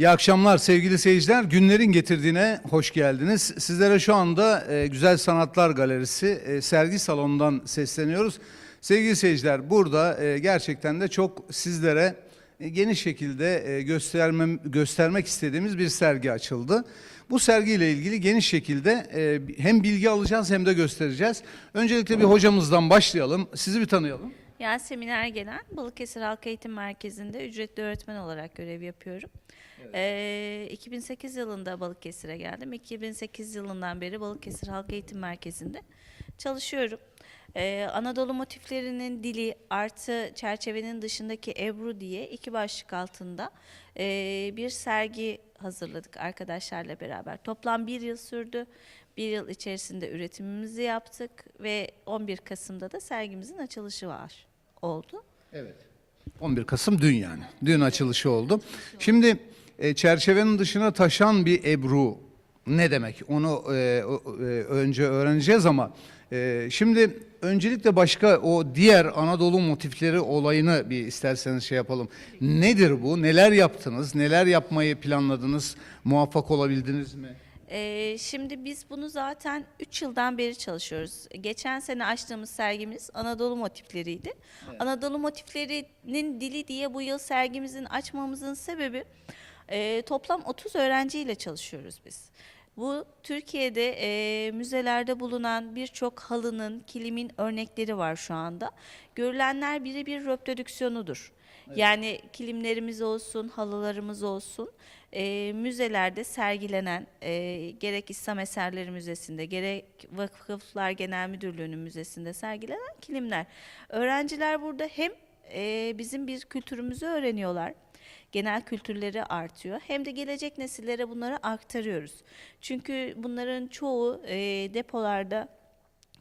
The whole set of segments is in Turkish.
İyi akşamlar sevgili seyirciler. Günlerin getirdiğine hoş geldiniz. Sizlere şu anda e, Güzel Sanatlar Galerisi e, sergi salonundan sesleniyoruz. Sevgili seyirciler burada e, gerçekten de çok sizlere e, geniş şekilde e, göstermem, göstermek istediğimiz bir sergi açıldı. Bu sergiyle ilgili geniş şekilde e, hem bilgi alacağız hem de göstereceğiz. Öncelikle bir hocamızdan başlayalım. Sizi bir tanıyalım. Yasemin Ergelen, Balıkesir Halk Eğitim Merkezi'nde ücretli öğretmen olarak görev yapıyorum. Ee, 2008 yılında Balıkesir'e geldim. 2008 yılından beri Balıkesir Halk Eğitim Merkezi'nde çalışıyorum. Ee, Anadolu motiflerinin dili artı çerçevenin dışındaki Ebru diye iki başlık altında ee, bir sergi hazırladık arkadaşlarla beraber. Toplam bir yıl sürdü. Bir yıl içerisinde üretimimizi yaptık ve 11 Kasım'da da sergimizin açılışı var oldu. Evet. 11 Kasım dün yani. Dün açılışı oldu. Şimdi e, çerçevenin dışına taşan bir ebru ne demek? Onu e, e, önce öğreneceğiz ama e, şimdi öncelikle başka o diğer Anadolu motifleri olayını bir isterseniz şey yapalım. Nedir bu? Neler yaptınız? Neler yapmayı planladınız? Muvaffak olabildiniz mi? Ee, şimdi biz bunu zaten 3 yıldan beri çalışıyoruz. Geçen sene açtığımız sergimiz Anadolu motifleriydi. Anadolu motiflerinin dili diye bu yıl sergimizin açmamızın sebebi e, toplam 30 öğrenciyle çalışıyoruz biz. Bu Türkiye'de e, müzelerde bulunan birçok halının, kilimin örnekleri var şu anda. Görülenler birebir reprodüksiyonudur. Yani kilimlerimiz olsun, halılarımız olsun, e, müzelerde sergilenen, e, gerek İslam Eserleri Müzesi'nde, gerek Vakıflar Genel Müdürlüğü'nün müzesinde sergilenen kilimler. Öğrenciler burada hem e, bizim bir kültürümüzü öğreniyorlar, genel kültürleri artıyor. Hem de gelecek nesillere bunları aktarıyoruz. Çünkü bunların çoğu e, depolarda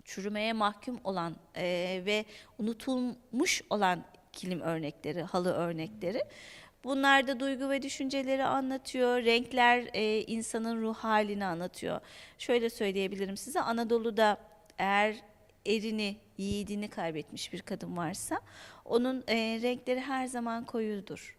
çürümeye mahkum olan e, ve unutulmuş olan kilim örnekleri, halı örnekleri. Bunlar da duygu ve düşünceleri anlatıyor. Renkler e, insanın ruh halini anlatıyor. Şöyle söyleyebilirim size Anadolu'da eğer erini, yiğidini kaybetmiş bir kadın varsa onun e, renkleri her zaman koyudur.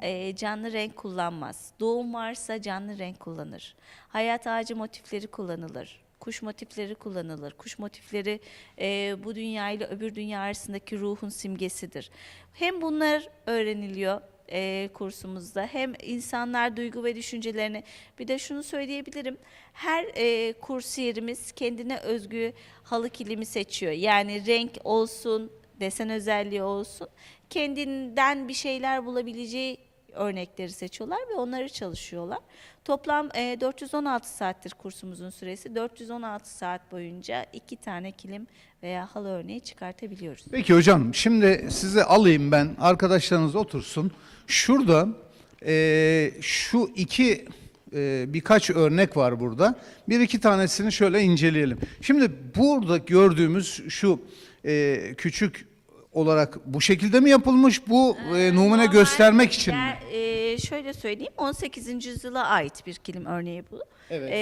E, canlı renk kullanmaz. Doğum varsa canlı renk kullanır. Hayat ağacı motifleri kullanılır. Kuş motifleri kullanılır. Kuş motifleri e, bu dünya ile öbür dünya arasındaki ruhun simgesidir. Hem bunlar öğreniliyor e, kursumuzda hem insanlar duygu ve düşüncelerini bir de şunu söyleyebilirim her e, kursiyerimiz kendine özgü halı kilimi seçiyor yani renk olsun desen özelliği olsun kendinden bir şeyler bulabileceği örnekleri seçiyorlar ve onları çalışıyorlar. Toplam e, 416 saattir kursumuzun süresi. 416 saat boyunca iki tane kilim veya halı örneği çıkartabiliyoruz. Peki hocam şimdi sizi alayım ben arkadaşlarınız otursun. Şurada eee, şu iki eee, birkaç örnek var burada. Bir iki tanesini şöyle inceleyelim. Şimdi burada gördüğümüz şu eee, küçük olarak bu şekilde mi yapılmış? Bu eee, numune Normal göstermek için mi? e, şöyle söyleyeyim 18. yüzyıla ait bir kilim örneği bu. Evet. E,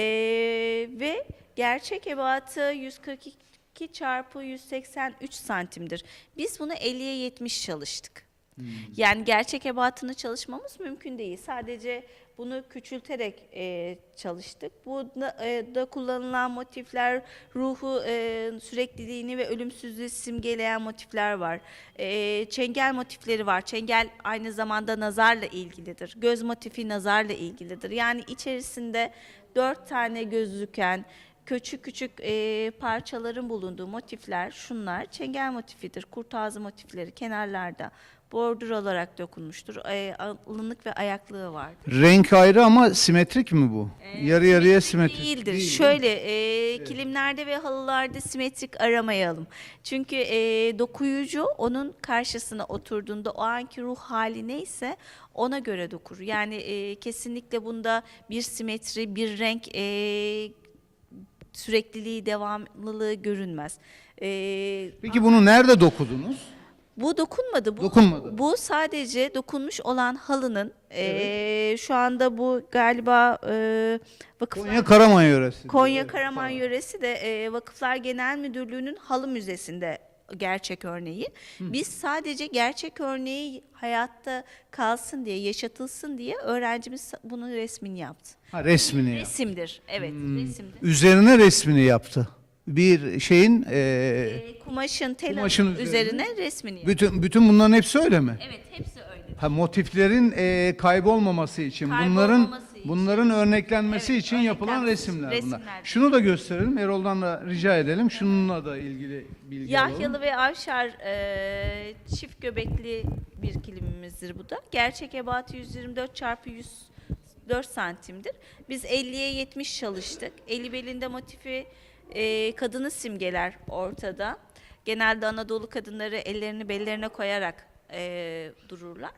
ve gerçek ebatı 142 çarpı 183 santimdir. Biz bunu 50'ye 70 çalıştık. Hmm. Yani gerçek ebatını çalışmamız mümkün değil. Sadece bunu küçülterek e, çalıştık. Bu da, e, da kullanılan motifler ruhu e, sürekliliğini ve ölümsüzlüğü simgeleyen motifler var. E, çengel motifleri var. Çengel aynı zamanda nazarla ilgilidir. Göz motifi nazarla ilgilidir. Yani içerisinde dört tane gözlüken küçük küçük e, parçaların bulunduğu motifler şunlar. Çengel motifidir. Kurt ağzı motifleri kenarlarda bordür olarak dokunmuştur. E, alınlık ve ayaklığı vardır. Renk ayrı ama simetrik mi bu? Yarı yarıya simetrik. Değildir. Değil, Şöyle e, kilimlerde ve halılarda simetrik aramayalım. Çünkü e, dokuyucu onun karşısına oturduğunda o anki ruh hali neyse ona göre dokur. Yani e, kesinlikle bunda bir simetri, bir renk e, sürekliliği, devamlılığı görünmez. E, Peki bunu nerede dokudunuz? Bu dokunmadı. Bu, Dokunmadı. Bu sadece dokunmuş olan halının e, şu anda bu galiba e, vakıflar Konya Karaman yöresi. Konya Karaman yöresi de e, Vakıflar Genel Müdürlüğü'nün halı müzesinde gerçek örneği. Biz sadece gerçek örneği hayatta kalsın diye, yaşatılsın diye öğrencimiz bunun resmini yaptı. Ha, resmini yap. Resimdir. Evet, resimdir. Üzerine resmini yaptı. Bir şeyin e, Ee, kumaşın, tel Kumaşın üzerine, üzerine resmini yaptı. bütün bütün bunların hepsi öyle mi? Evet, hepsi öyle. Ha motiflerin e, kaybolmaması için, bunların Kaybolmaması için. bunların örneklenmesi Evet, için yapılan örneklenmesi, resimler, bunlar. resimler. Şunu da gösterelim. Erol'dan da rica edelim. Şununla da ilgili bilgi alalım. Yahyalı ve Avşar e, çift göbekli bir kilimimizdir bu da. Gerçek ebatı 124 çarpı 104 santimdir. Biz 50'ye 70 çalıştık. Eli belinde motifi e, kadını simgeler ortada. Genelde Anadolu kadınları ellerini bellerine koyarak e, dururlar.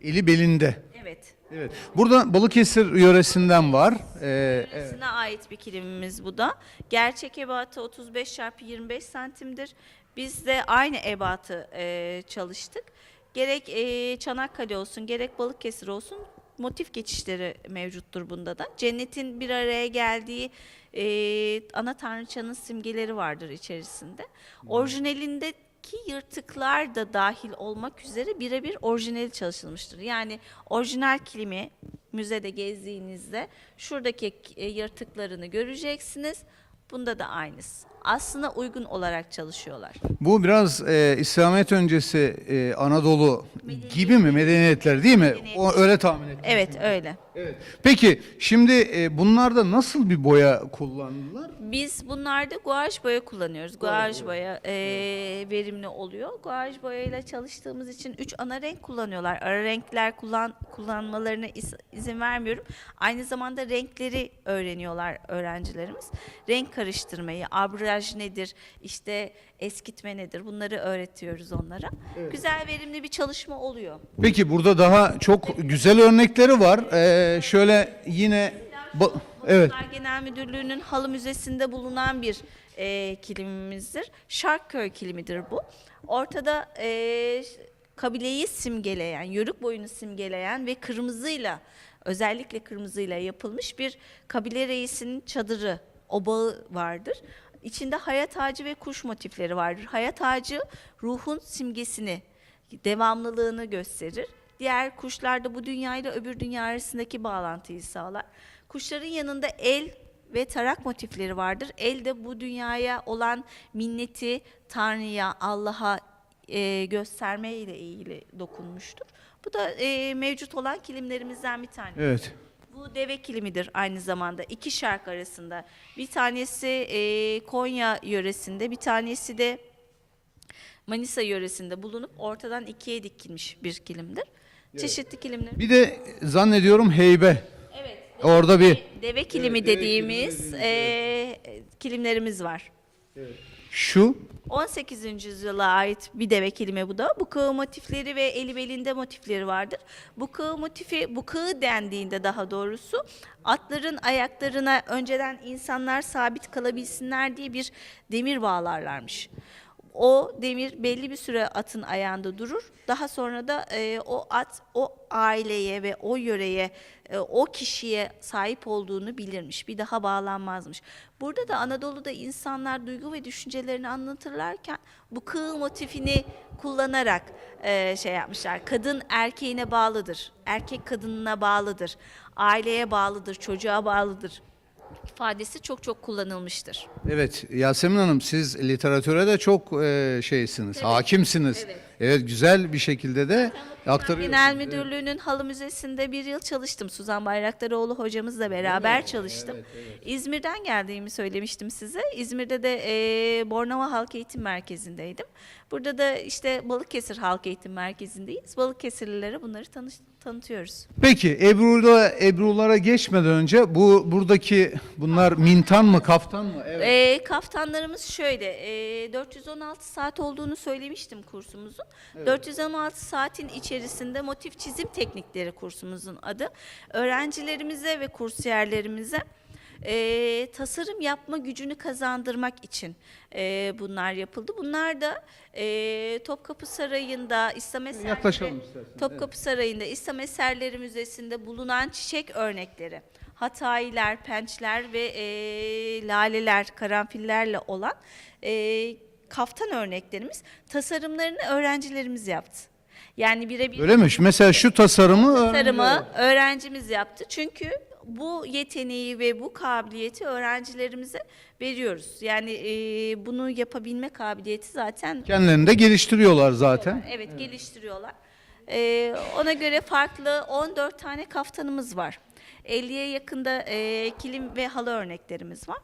Eli belinde. Evet. Evet. Burada Balıkesir yöresinden var. Ee, evet. Yöresine ait bir kilimimiz bu da. Gerçek ebatı 35 çarpı 25 santimdir. Biz de aynı ebatı e, çalıştık. Gerek e, Çanakkale olsun, gerek Balıkesir olsun motif geçişleri mevcuttur bunda da. Cennetin bir araya geldiği e, ana tanrıçanın simgeleri vardır içerisinde. Orijinalindeki yırtıklar da dahil olmak üzere birebir orijinali çalışılmıştır. Yani orijinal kilimi müzede gezdiğinizde şuradaki e, yırtıklarını göreceksiniz. Bunda da aynısı. Aslında uygun olarak çalışıyorlar. Bu biraz e, İslamiyet öncesi e, Anadolu gibi mi medeniyetler değil mi? O öyle tahmin ettim. Evet öyle. Evet. Peki şimdi e, bunlarda nasıl bir boya kullandılar? Biz bunlarda guaj boya kullanıyoruz. Guaj boya e, verimli oluyor. Guaj boyayla çalıştığımız için üç ana renk kullanıyorlar. Ara renkler kullan kullanmalarına iz- izin vermiyorum. Aynı zamanda renkleri öğreniyorlar öğrencilerimiz. Renk karıştırmayı, abraj nedir, işte eskitme nedir bunları öğretiyoruz onlara. Güzel verimli bir çalışma oluyor. Peki burada daha çok güzel örnekleri var. Ee, şöyle yine ba- evet. Genel Müdürlüğü'nün halı müzesinde bulunan bir e, kilimimizdir. Şarkköy kilimidir bu. Ortada e, kabileyi simgeleyen, yörük boyunu simgeleyen ve kırmızıyla özellikle kırmızıyla yapılmış bir kabile reisinin çadırı, obağı vardır. İçinde hayat ağacı ve kuş motifleri vardır. Hayat ağacı ruhun simgesini, devamlılığını gösterir. Diğer kuşlar da bu dünya ile öbür dünya arasındaki bağlantıyı sağlar. Kuşların yanında el ve tarak motifleri vardır. El de bu dünyaya olan minneti Tanrı'ya, Allah'a e, gösterme ile ilgili dokunmuştur. Bu da e, mevcut olan kilimlerimizden bir tanesi. Evet. Bu deve kilimidir aynı zamanda. iki şark arasında. Bir tanesi e, Konya yöresinde, bir tanesi de Manisa yöresinde bulunup ortadan ikiye dikilmiş bir kilimdir. Çeşitli kilimler. Bir de zannediyorum heybe. Evet. Orada bir Deve kilimi dediğimiz e, kilimlerimiz var. Şu 18. yüzyıla ait bir deve kilimi bu da. Bu kığı motifleri ve eli belinde motifleri vardır. Bu kığı motifi, bu kığı dendiğinde daha doğrusu atların ayaklarına önceden insanlar sabit kalabilsinler diye bir demir bağlarlarmış. O demir belli bir süre atın ayağında durur. Daha sonra da e, o at o aileye ve o yöreye, e, o kişiye sahip olduğunu bilirmiş. Bir daha bağlanmazmış. Burada da Anadolu'da insanlar duygu ve düşüncelerini anlatırlarken bu kığ motifini kullanarak e, şey yapmışlar. Kadın erkeğine bağlıdır. Erkek kadınına bağlıdır. Aileye bağlıdır, çocuğa bağlıdır ifadesi çok çok kullanılmıştır. evet Yasemin Hanım siz literatüre de çok e, şeysiniz, hakimsiniz. Evet. Evet güzel bir şekilde de Genel Müdürlüğü'nün halı müzesinde bir yıl çalıştım. Suzan Bayraktaroğlu hocamızla beraber çalıştım. İzmir'den geldiğimi söylemiştim size. İzmir'de de e, Bornova Halk Eğitim Merkezi'ndeydim. Burada da işte Balıkesir Halk Eğitim Merkezi'ndeyiz. Balıkesirlilere bunları tanış, tanıtıyoruz. Peki Ebru'da Ebru'lara geçmeden önce bu buradaki bunlar mintan mı kaftan mı? Evet. E, kaftanlarımız şöyle, e, 416 saat olduğunu söylemiştim kursumuzun. 416 saatin içerisinde motif çizim teknikleri kursumuzun adı. Öğrencilerimize ve kursiyerlerimize e, tasarım yapma gücünü kazandırmak için e, bunlar yapıldı. Bunlar da e, Topkapı Sarayı'nda İslam Eserleri, Topkapı Sarayı'nda İslam Eserleri Müzesi'nde bulunan çiçek örnekleri. Hatayiler, pençler ve e, laleler, karanfillerle olan e, kaftan örneklerimiz tasarımlarını öğrencilerimiz yaptı. Yani birebir Öyle mi? Mesela şu tasarımı tasarımı öğrencimiz yaptı. Çünkü bu yeteneği ve bu kabiliyeti öğrencilerimize veriyoruz. Yani e, bunu yapabilme kabiliyeti zaten kendilerini de geliştiriyorlar zaten. evet, geliştiriyorlar. E, ona göre farklı 14 tane kaftanımız var. 50'ye yakında e, kilim ve halı örneklerimiz var.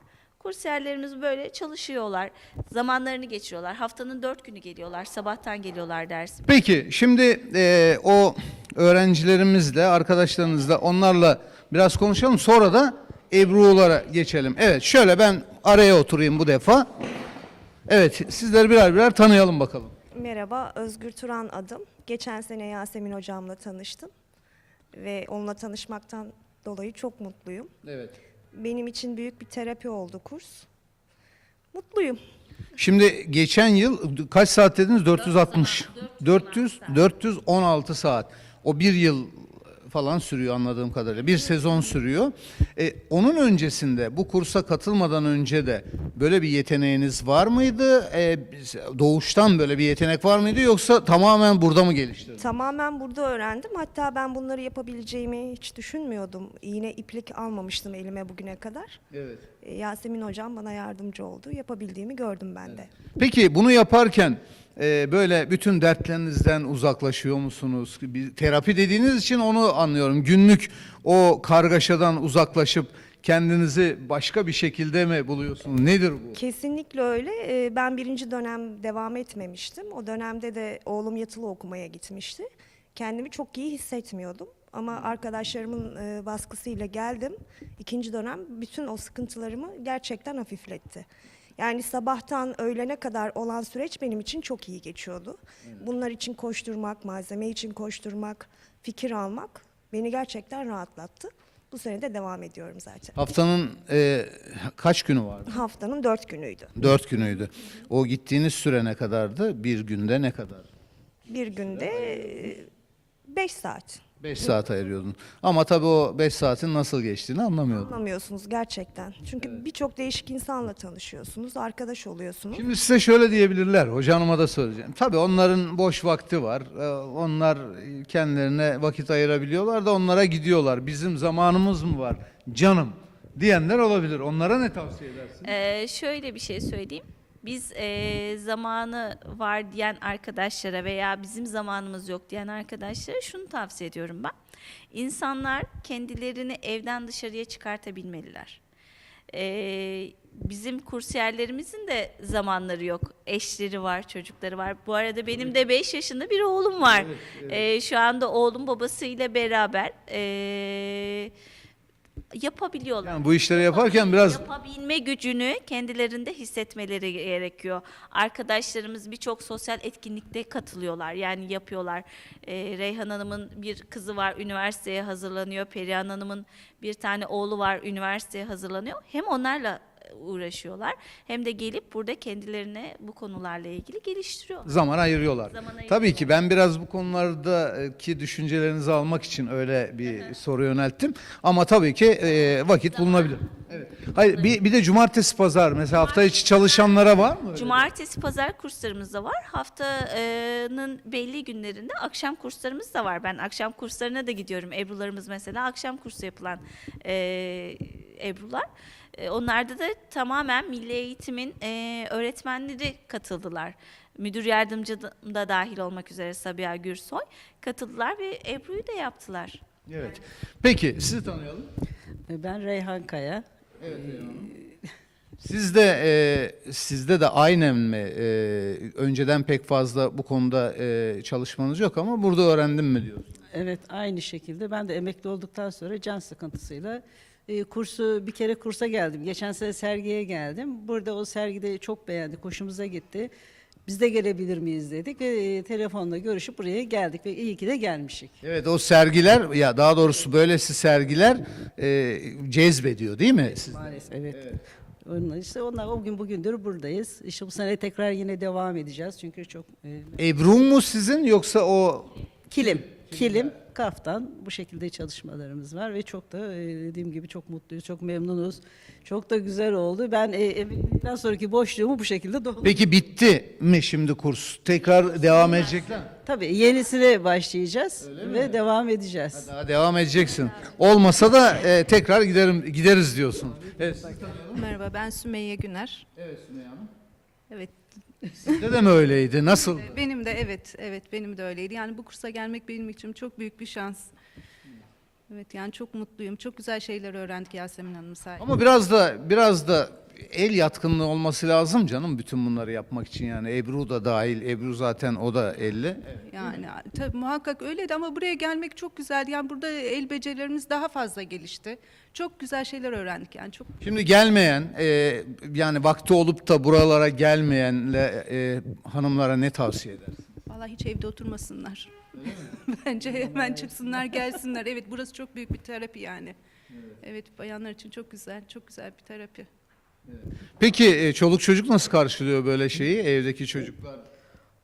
Kursiyerlerimiz böyle çalışıyorlar. Zamanlarını geçiriyorlar. Haftanın dört günü geliyorlar. Sabahtan geliyorlar dersim. Peki şimdi e, o öğrencilerimizle, arkadaşlarınızla onlarla biraz konuşalım. Sonra da Ebru'lara geçelim. Evet şöyle ben araya oturayım bu defa. Evet sizleri birer birer tanıyalım bakalım. Merhaba, Özgür Turan adım. Geçen sene Yasemin hocamla tanıştım ve onunla tanışmaktan dolayı çok mutluyum. Evet. Benim için büyük bir terapi oldu kurs. Mutluyum. Şimdi geçen yıl kaç saat dediniz? 460. 400 416 saat. O bir yıl falan sürüyor anladığım kadarıyla. Bir sezon sürüyor. E, onun öncesinde bu kursa katılmadan önce de böyle bir yeteneğiniz var mıydı? E, doğuştan böyle bir yetenek var mıydı yoksa tamamen burada mı geliştirdiniz? Tamamen burada öğrendim. Hatta ben bunları yapabileceğimi hiç düşünmüyordum. İğne iplik almamıştım elime bugüne kadar. Evet. E, Yasemin hocam bana yardımcı oldu. Yapabildiğimi gördüm ben de. Peki bunu yaparken e, böyle bütün dertlerinizden uzaklaşıyor musunuz? Bir terapi dediğiniz için onu anlıyorum. Günlük o kargaşadan uzaklaşıp kendinizi başka bir şekilde mi buluyorsunuz? Nedir bu? Kesinlikle öyle. Ee, Ben birinci dönem devam etmemiştim. O dönemde de oğlum yatılı okumaya gitmişti. Kendimi çok iyi hissetmiyordum. Ama arkadaşlarımın e, baskısıyla geldim. İkinci dönem bütün o sıkıntılarımı gerçekten hafifletti. Yani sabahtan öğlene kadar olan süreç benim için çok iyi geçiyordu. Bunlar için koşturmak, malzeme için koşturmak, fikir almak beni gerçekten rahatlattı. Bu sene de devam ediyorum zaten. Haftanın e, kaç günü vardı? Haftanın dört günüydü. Dört günüydü. O gittiğiniz süre ne kadardı? Bir günde ne kadar? Bir günde 5 saat. Beş saat ayırıyordun. Ama tabii o beş saatin nasıl geçtiğini anlamıyordun. Anlamıyorsunuz gerçekten. Çünkü birçok değişik insanla tanışıyorsunuz, arkadaş oluyorsunuz. Şimdi size şöyle diyebilirler, hoca hanıma da söyleyeceğim. Tabii onların boş vakti var. Ee, Onlar kendilerine vakit ayırabiliyorlar da onlara gidiyorlar. Bizim zamanımız mı var canım diyenler olabilir. Onlara ne tavsiye edersin? Ee, şöyle bir şey söyleyeyim. Biz e, zamanı var diyen arkadaşlara veya bizim zamanımız yok diyen arkadaşlara şunu tavsiye ediyorum ben. İnsanlar kendilerini evden dışarıya çıkartabilmeliler. Ee, bizim kursiyerlerimizin de zamanları yok. Eşleri var, çocukları var. Bu arada benim de 5 yaşında bir oğlum var. Ee, şu anda oğlum babasıyla beraber ee, yapabiliyorlar. Yani bu işleri yaparken biraz Yapabilme gücünü kendilerinde hissetmeleri gerekiyor. Arkadaşlarımız birçok sosyal etkinlikte katılıyorlar. Yani yapıyorlar. Ee, Reyhan Hanım'ın bir kızı var, üniversiteye hazırlanıyor. Perihan Hanım'ın bir tane oğlu var, üniversiteye hazırlanıyor. Hem onlarla uğraşıyorlar hem de gelip burada kendilerine bu konularla ilgili geliştiriyor. zaman ayırıyorlar. Zaman ayırıyorlar. Tabii ki ben biraz bu konulardaki düşüncelerinizi almak için öyle bir soru yönelttim. Ama tabii ki e, vakit bulunabilir. Evet. Hayır bir, bir de cumartesi pazar mesela hafta içi çalışanlara var mı? Cumartesi pazar kurslarımız da var. Haftanın belli günlerinde akşam kurslarımız da var. Ben akşam kurslarına da gidiyorum. Ebrularımız mesela akşam kursu yapılan e, Ebrular. E, onlarda da tamamen milli eğitimin e, öğretmenleri katıldılar. Müdür yardımcı da, da dahil olmak üzere Sabiha Gürsoy katıldılar ve Ebru'yu da yaptılar. Evet. Peki sizi tanıyalım. Ben Reyhan Kaya. Sizde e, sizde de aynen mi? e, önceden pek fazla bu konuda e, çalışmanız yok ama burada öğrendim mi diyorsunuz? Evet aynı şekilde ben de emekli olduktan sonra can sıkıntısıyla e, kursu bir kere kursa geldim. Geçen sene sergiye geldim. Burada o sergide çok beğendik, hoşumuza gitti. Biz de gelebilir miyiz dedik ve e, telefonla görüşüp buraya geldik ve iyi ki de gelmişik. Evet o sergiler ya daha doğrusu böylesi sergiler e, cezbediyor değil mi? Siz- Maalesef evet. Onlar işte onlar o gün bugündür buradayız. İşte bu sene tekrar yine devam edeceğiz çünkü çok e, Ebru mu sizin yoksa o kilim, kilim, kaftan bu şekilde çalışmalarımız var ve çok da e, dediğim gibi çok mutluyuz, çok memnunuz. Çok da güzel oldu. Ben e, emeklilikten sonraki boşluğumu bu şekilde doldurdum. Peki bitti mi şimdi kurs? Tekrar devam edecekler mi? Tabii yenisine başlayacağız ve devam edeceğiz. Daha devam edeceksin. Olmasa da e, tekrar giderim gideriz diyorsun. Evet. Merhaba ben Sümeyye Güner. Evet Sümeyye Hanım. Evet Sizde de mi öyleydi? Nasıl? benim de evet evet benim de öyleydi. Yani bu kursa gelmek benim için çok büyük bir şans. Evet yani çok mutluyum. Çok güzel şeyler öğrendik Yasemin Hanım sayesinde. Ama biraz da biraz da el yatkınlığı olması lazım canım bütün bunları yapmak için yani Ebru da dahil. Ebru zaten o da elli. Yani tabii muhakkak öyleydi ama buraya gelmek çok güzeldi. Yani burada el becerilerimiz daha fazla gelişti. Çok güzel şeyler öğrendik yani çok Şimdi gelmeyen e, yani vakti olup da buralara gelmeyenle e, hanımlara ne tavsiye edersin? Vallahi hiç evde oturmasınlar. Bence hemen çıksınlar gelsinler. Evet burası çok büyük bir terapi yani. Evet bayanlar için çok güzel, çok güzel bir terapi. Peki e, çoluk çocuk nasıl karşılıyor böyle şeyi evdeki çocuklar?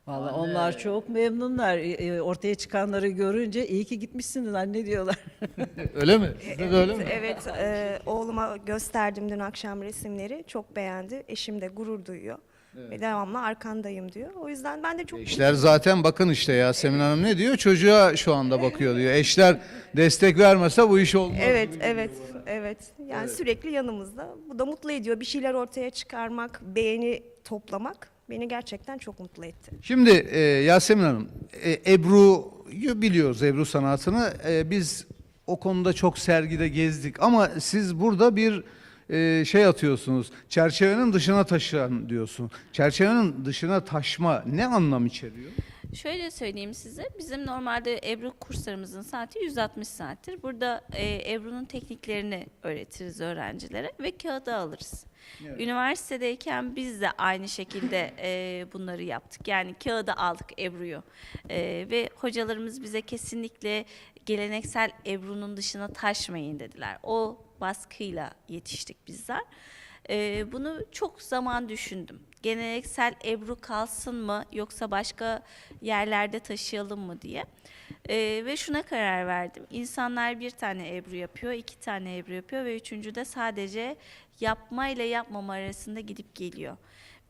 Vallahi onlar çok memnunlar. E, e, Ortaya çıkanları görünce iyi ki gitmişsiniz anne diyorlar. Öyle mi? Sizde de öyle mi? Evet, e, oğluma gösterdim dün akşam resimleri. Çok beğendi. Eşim de gurur duyuyor. Ve devamlı arkandayım diyor. O yüzden ben de çok Eşler zaten bakın işte Yasemin Hanım ne diyor? Çocuğa şu anda bakıyor diyor. Eşler destek vermese bu iş olmaz. Evet, evet, evet. Yani sürekli yanımızda. Bu da mutlu ediyor. Bir şeyler ortaya çıkarmak, beğeni toplamak beni gerçekten çok mutlu etti. Şimdi e, Yasemin Hanım, e, Ebru'yu biliyoruz, Ebru sanatını. E, biz o konuda çok sergide gezdik ama siz burada bir e, şey atıyorsunuz. Çerçevenin dışına taşıyan diyorsun. Çerçevenin dışına taşma ne anlam içeriyor? Şöyle söyleyeyim size. Bizim normalde Ebru kurslarımızın saati 160 saattir. Burada e, Ebru'nun tekniklerini öğretiriz öğrencilere ve kağıda alırız. Üniversitedeyken biz de aynı şekilde e, bunları yaptık. Yani kağıda aldık Ebru'yu. E, ve hocalarımız bize kesinlikle geleneksel Ebru'nun dışına taşmayın dediler. O baskıyla yetiştik bizler. Ee, bunu çok zaman düşündüm. Geleneksel Ebru kalsın mı yoksa başka yerlerde taşıyalım mı diye. Ee, ve şuna karar verdim. İnsanlar bir tane Ebru yapıyor, iki tane Ebru yapıyor ve üçüncü de sadece yapma ile yapmama arasında gidip geliyor.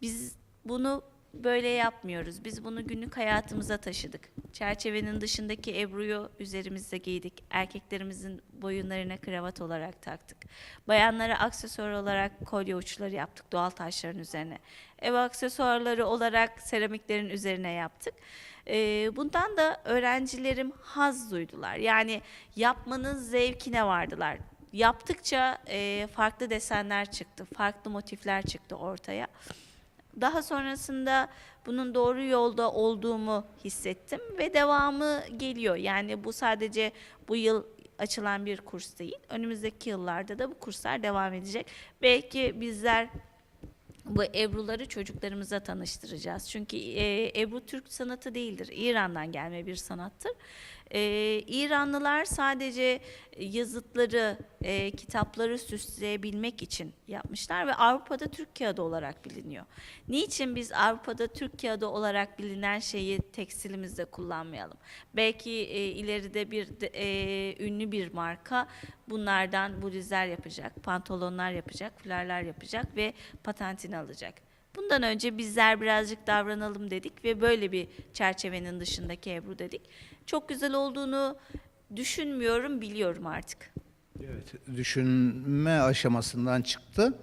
Biz bunu böyle yapmıyoruz. Biz bunu günlük hayatımıza taşıdık. Çerçevenin dışındaki Ebru'yu üzerimizde giydik. Erkeklerimizin boyunlarına kravat olarak taktık. Bayanlara aksesuar olarak kolye uçları yaptık doğal taşların üzerine. Ev aksesuarları olarak seramiklerin üzerine yaptık. Ee, bundan da öğrencilerim haz duydular. Yani yapmanın zevkine vardılar. Yaptıkça e, farklı desenler çıktı, farklı motifler çıktı ortaya. Daha sonrasında bunun doğru yolda olduğumu hissettim ve devamı geliyor. Yani bu sadece bu yıl açılan bir kurs değil. Önümüzdeki yıllarda da bu kurslar devam edecek. Belki bizler bu Ebru'ları çocuklarımıza tanıştıracağız. Çünkü e, Ebru Türk sanatı değildir. İran'dan gelme bir sanattır. E, İranlılar sadece yazıtları, e, kitapları süsleyebilmek için yapmışlar ve Avrupa'da Türk kağıdı olarak biliniyor. Niçin biz Avrupa'da Türk kağıdı olarak bilinen şeyi tekstilimizde kullanmayalım? Belki e, ileride bir e, ünlü bir marka bunlardan bluzlar yapacak, pantolonlar yapacak, fularlar yapacak ve patentini alacak. Bundan önce bizler birazcık davranalım dedik ve böyle bir çerçevenin dışındaki Ebru dedik. Çok güzel olduğunu düşünmüyorum, biliyorum artık. Evet, düşünme aşamasından çıktı,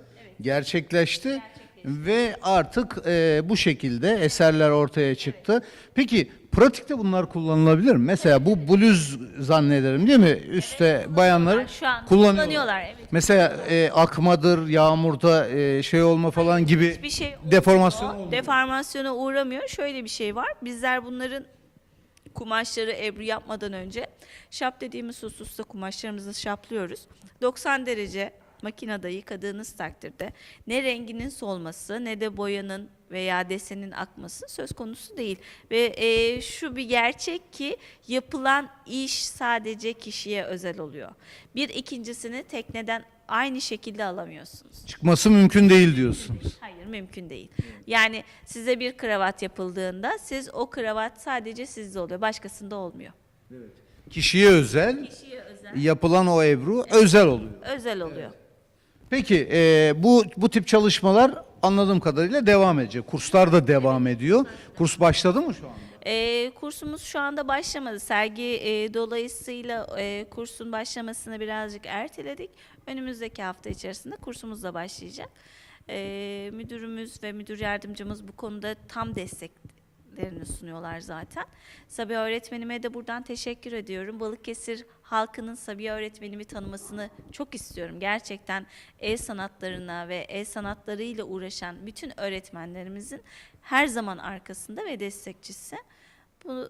gerçekleşti ve artık e, bu şekilde eserler ortaya çıktı. Peki pratikte bunlar kullanılabilir mi? Mesela bu bluz zannederim değil mi? Üste bayanları Şu an kullanıyorlar. kullanıyorlar, evet. Mesela e, akmadır, yağmurda e, şey olma falan gibi Hiçbir şey deformasyon olmuyor. olmuyor. Deformasyona uğramıyor. Şöyle bir şey var. Bizler bunların kumaşları ebru yapmadan önce şap dediğimiz hususta kumaşlarımızı şaplıyoruz. 90 derece makinede yıkadığınız takdirde ne renginin solması ne de boyanın veya desenin akması söz konusu değil. Ve e, şu bir gerçek ki yapılan iş sadece kişiye özel oluyor. Bir ikincisini tekneden aynı şekilde alamıyorsunuz. Çıkması mümkün değil diyorsunuz. Hayır mümkün değil. Yani size bir kravat yapıldığında siz o kravat sadece sizde oluyor. Başkasında olmuyor. Kişiye özel, Kişiye özel. yapılan o ebru özel oluyor. Özel oluyor. Peki e, bu bu tip çalışmalar anladığım kadarıyla devam edecek. Kurslar da devam ediyor. Kurs başladı mı şu anda? Ee, kursumuz şu anda başlamadı. Sergi e, dolayısıyla e, kursun başlamasını birazcık erteledik. Önümüzdeki hafta içerisinde kursumuz da başlayacak. Ee, müdürümüz ve müdür yardımcımız bu konuda tam desteklerini sunuyorlar zaten. Sabiha öğretmenime de buradan teşekkür ediyorum. Balıkesir halkının Sabiha öğretmenimi tanımasını çok istiyorum. Gerçekten el sanatlarına ve el sanatlarıyla uğraşan bütün öğretmenlerimizin her zaman arkasında ve destekçisi. Bu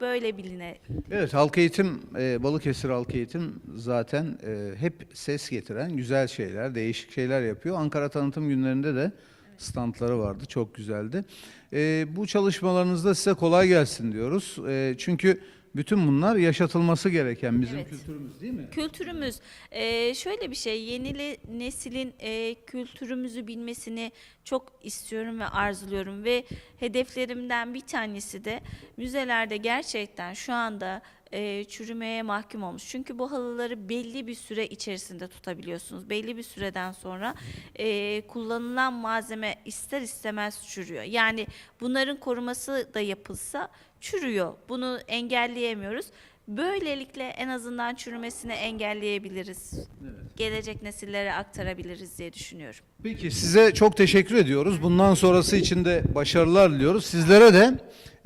böyle biline Evet, halk eğitim, e, Balıkesir halk eğitim zaten e, hep ses getiren güzel şeyler, değişik şeyler yapıyor. Ankara Tanıtım Günlerinde de standları vardı, çok güzeldi. E, bu çalışmalarınızda size kolay gelsin diyoruz. E, çünkü bütün bunlar yaşatılması gereken bizim Evet. kültürümüz değil mi? Kültürümüz eee, şöyle bir şey yeni le- neslin eee, kültürümüzü bilmesini çok istiyorum ve arzuluyorum ve hedeflerimden bir tanesi de müzelerde gerçekten şu anda eee, çürümeye mahkum olmuş. Çünkü bu halıları belli bir süre içerisinde tutabiliyorsunuz. Belli bir süreden sonra eee, kullanılan malzeme ister istemez çürüyor. Yani bunların koruması da yapılsa çürüyor. Bunu engelleyemiyoruz. Böylelikle en azından çürümesini engelleyebiliriz. Gelecek nesillere aktarabiliriz diye düşünüyorum. Peki size çok teşekkür ediyoruz. Bundan sonrası için de başarılar diliyoruz. Sizlere de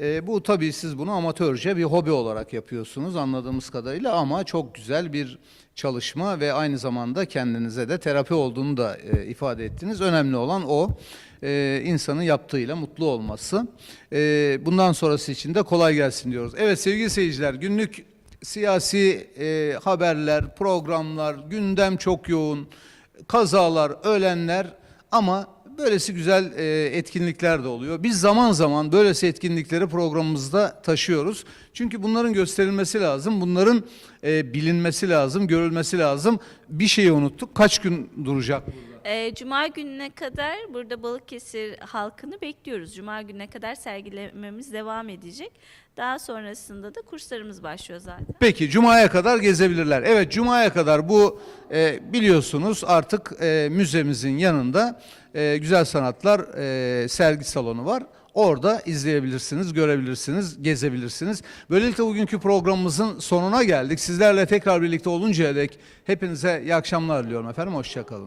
e, bu tabii siz bunu amatörce bir hobi olarak yapıyorsunuz anladığımız kadarıyla ama çok güzel bir çalışma ve aynı zamanda kendinize de terapi olduğunu da e, ifade ettiniz. Önemli olan o e, insanın yaptığıyla mutlu olması. E, bundan sonrası için de kolay gelsin diyoruz. Evet sevgili seyirciler günlük siyasi e, haberler, programlar, gündem çok yoğun kazalar, ölenler ama böylesi güzel e, etkinlikler de oluyor. Biz zaman zaman böylesi etkinlikleri programımızda taşıyoruz. Çünkü bunların gösterilmesi lazım, bunların e, bilinmesi lazım, görülmesi lazım. Bir şeyi unuttuk. Kaç gün duracak burada? Ee, Cuma gününe kadar burada Balıkesir halkını bekliyoruz. Cuma gününe kadar sergilememiz devam edecek. Daha sonrasında da kurslarımız başlıyor zaten. Peki Cuma'ya kadar gezebilirler. Evet Cuma'ya kadar bu e, biliyorsunuz artık e, müzemizin yanında e, Güzel Sanatlar e, sergi salonu var. Orada izleyebilirsiniz, görebilirsiniz, gezebilirsiniz. Böylelikle bugünkü programımızın sonuna geldik. Sizlerle tekrar birlikte oluncaya dek hepinize iyi akşamlar diliyorum efendim. Hoşçakalın.